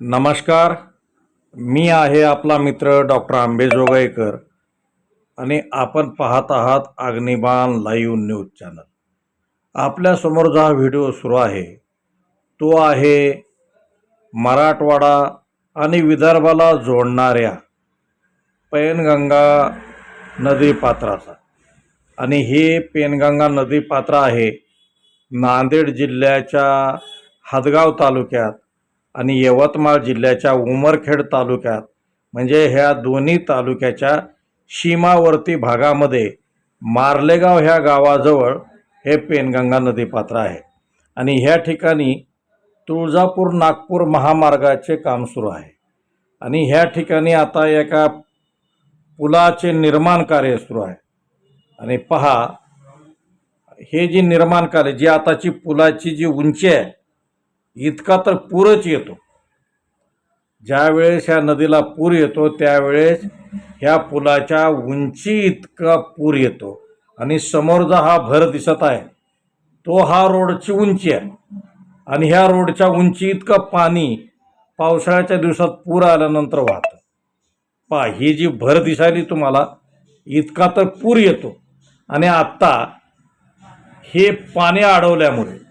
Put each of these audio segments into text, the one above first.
नमस्कार. मी आहे आपला मित्र डॉक्टर आंबेजोगाईकर आणि आपण पाहत आहात अग्निबाण लाईव्ह न्यूज चॅनल. आपल्यासमोर जो हा व्हिडिओ सुरू आहे तो आहे मराठवाडा आणि विदर्भाला जोडणाऱ्या पैनगंगा नदीपात्राचा आणि हे पेनगंगा नदीपात्र आहे नांदेड जिल्ह्याच्या हदगाव तालुक्यात आणि यवतमाळ जिल्ह्याच्या उमरखेड तालुक्यात म्हणजे ह्या दोन्ही तालुक्याच्या सीमावर्ती भागामध्ये मार्लेगाव ह्या गावाजवळ हे पेनगंगा नदीपात्र आहे. आणि ह्या ठिकाणी तुळजापूर नागपूर महामार्गाचे काम सुरू आहे. आणि ह्या ठिकाणी आता एका पुलाचे निर्माण कार्य सुरू आहे. आणि पहा हे जे निर्माण कार्य जी आताची पुलाची जी उंची आहे इतका तर पूरच येतो. ज्यावेळेस ह्या नदीला पूर येतो त्यावेळेस ह्या पुलाच्या उंची इतका पूर येतो. आणि समोरचा हा भर दिसत आहे तो हा रोडची उंची आहे. आणि ह्या रोडच्या उंची इतकं पाणी पावसाळ्याच्या दिवसात पूर आल्यानंतर वाहतं. पहा ही जी भर दिसायली तुम्हाला इतका तर पूर येतो. आणि आत्ता हे पाणी अडवल्यामुळे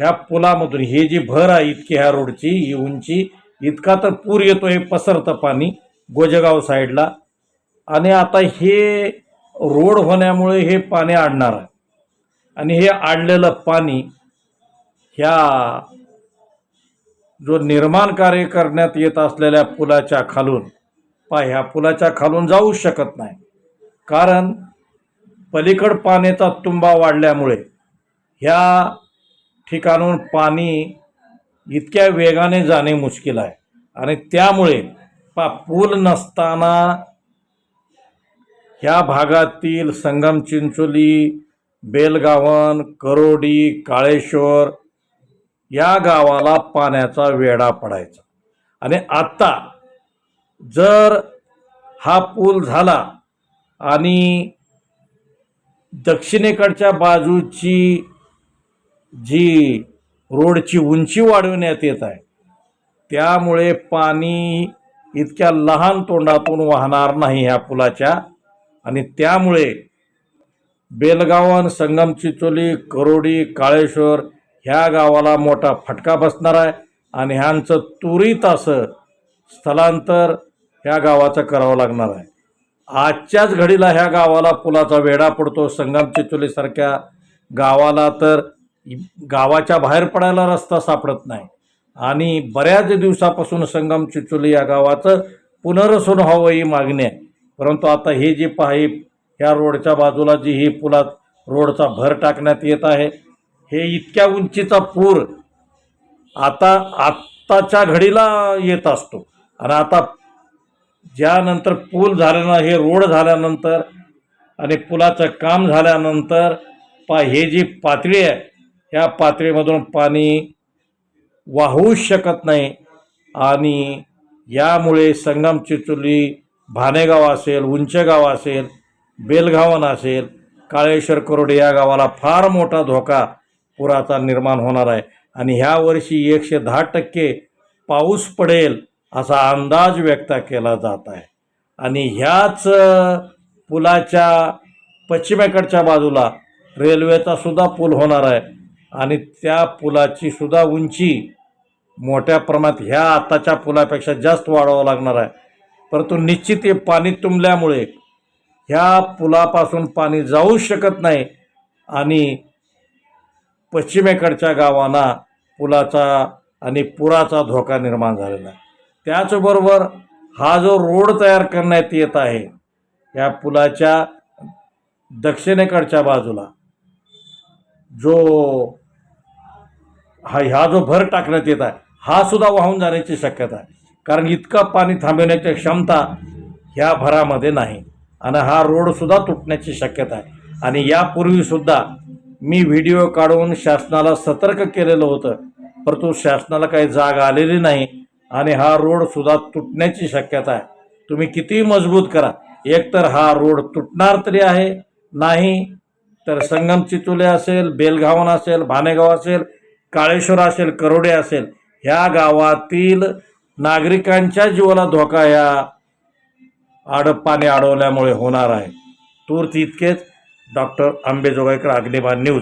ह्या पुलामधून ही जी भर आहे इतकी ह्या रोडची ही उंची इतका तर पूर येतो हे पसरतं पाणी गोजेगाव साईडला. आणि आता हे रोड होण्यामुळे हे पाणी आणणार आहे. आणि हे आणलेलं पाणी ह्या जो निर्माण कार्य करण्यात येत असलेल्या पुलाच्या खालून पा ह्या पुलाच्या खालून जाऊच शकत नाही. कारण पलीकड पाण्याचा तुंबा वाढल्यामुळे ह्या ठिकाणून पाणी इतक्या वेगाने जाणे मुश्किल आहे. आणि त्यामुळे पा पूल नसताना ह्या भागातील संगम चिंचोली बेलगावन करोडी काळेश्वर या गावाला पाण्याचा वेढा पडायचा. आणि आत्ता जर हा पूल झाला आणि दक्षिणेकडच्या बाजूची जी रोडची उंची वाढवण्यात येत आहे त्यामुळे पाणी इतक्या लहान तोंडातून वाहणार नाही ह्या पुलाच्या. आणि त्यामुळे बेलगावन संगम चिचोली करोडी काळेश्वर ह्या गावाला मोठा फटका बसणार आहे आणि ह्यांचं त्वरित असं स्थलांतर ह्या गावाचं करावं लागणार आहे. आजच्याच घडीला ह्या गावाला पुलाचा वेढा पडतो संगम चिचोलीसारख्या गावाला तर गावाच्या बाहेर पडायला रस्ता सापडत नाही. आणि बऱ्याच दिवसापासून संगम चिचोली या गावाचं पुनर्वसन व्हावं ही मागणी आहे. परंतु आता हे जे पाही ह्या रोडच्या बाजूला जी ही पुलात रोडचा भर टाकण्यात येत आहे हे इतक्या उंचीचा पूर आता आत्ताच्या घडीला येत असतो. आणि आता ज्यानंतर पूल झाल्यानं हे रोड झाल्यानंतर आणि पुलाचं काम झाल्यानंतर पा हे जी पातळी आहे ह्या पातळीमधून पाणी वाहूच शकत नाही आणि यामुळे संगम चिचोली भानेगाव असेल उंचगाव असेल बेलगावन असेल काळेश्वर करोडे या गावाला फार मोठा धोका पुराचा निर्माण होणार आहे. आणि ह्या वर्षी एकशे दहा टक्के पाऊस पडेल असा अंदाज व्यक्त केला जात आहे. आणि ह्याच पुलाच्या पश्चिमेकडच्या बाजूला रेल्वेचा सुद्धा पूल होणार आहे. आणि त्या पुलाची सुद्धा उंची मोठ्या प्रमाणात ह्या आताच्या पुलापेक्षा जास्त वाढवावं लागणार आहे. परंतु निश्चित हे पाणी तुंबल्यामुळे ह्या पुलापासून पाणी जाऊ शकत नाही आणि पश्चिमेकडच्या गावांना पुलाचा आणि पुराचा धोका निर्माण झालेला आहे. त्याचबरोबर हा जो रोड तयार करण्यात येत आहे या पुलाच्या दक्षिणेकडच्या बाजूला जो हा ह्या जो भर टाकण्यात येत आहे हा सुद्धा वाहून जाण्याची शक्यता आहे. कारण इतकं पाणी थांबवण्याची क्षमता ह्या भरामध्ये नाही. आणि हा रोडसुद्धा तुटण्याची शक्यता आहे. आणि यापूर्वीसुद्धा मी व्हिडिओ काढून शासनाला सतर्क केलेलं होतं. परंतु शासनाला काही जाग आलेली नाही आणि हा रोडसुद्धा तुटण्याची शक्यता आहे. तुम्ही कितीही मजबूत करा. एकतर हा रोड तुटणार तरी आहे नाही तर संगम चितुले असेल बेलगावन असेल भानेगाव असेल काळेश्वर असेल करोडे असेल ह्या गावातील नागरिकांच्या जीवाला धोका ह्या आड पाणी अडवल्यामुळे होणार आहे. तूर्त इतकेच. Doctor Ambejogaikar Agniban news.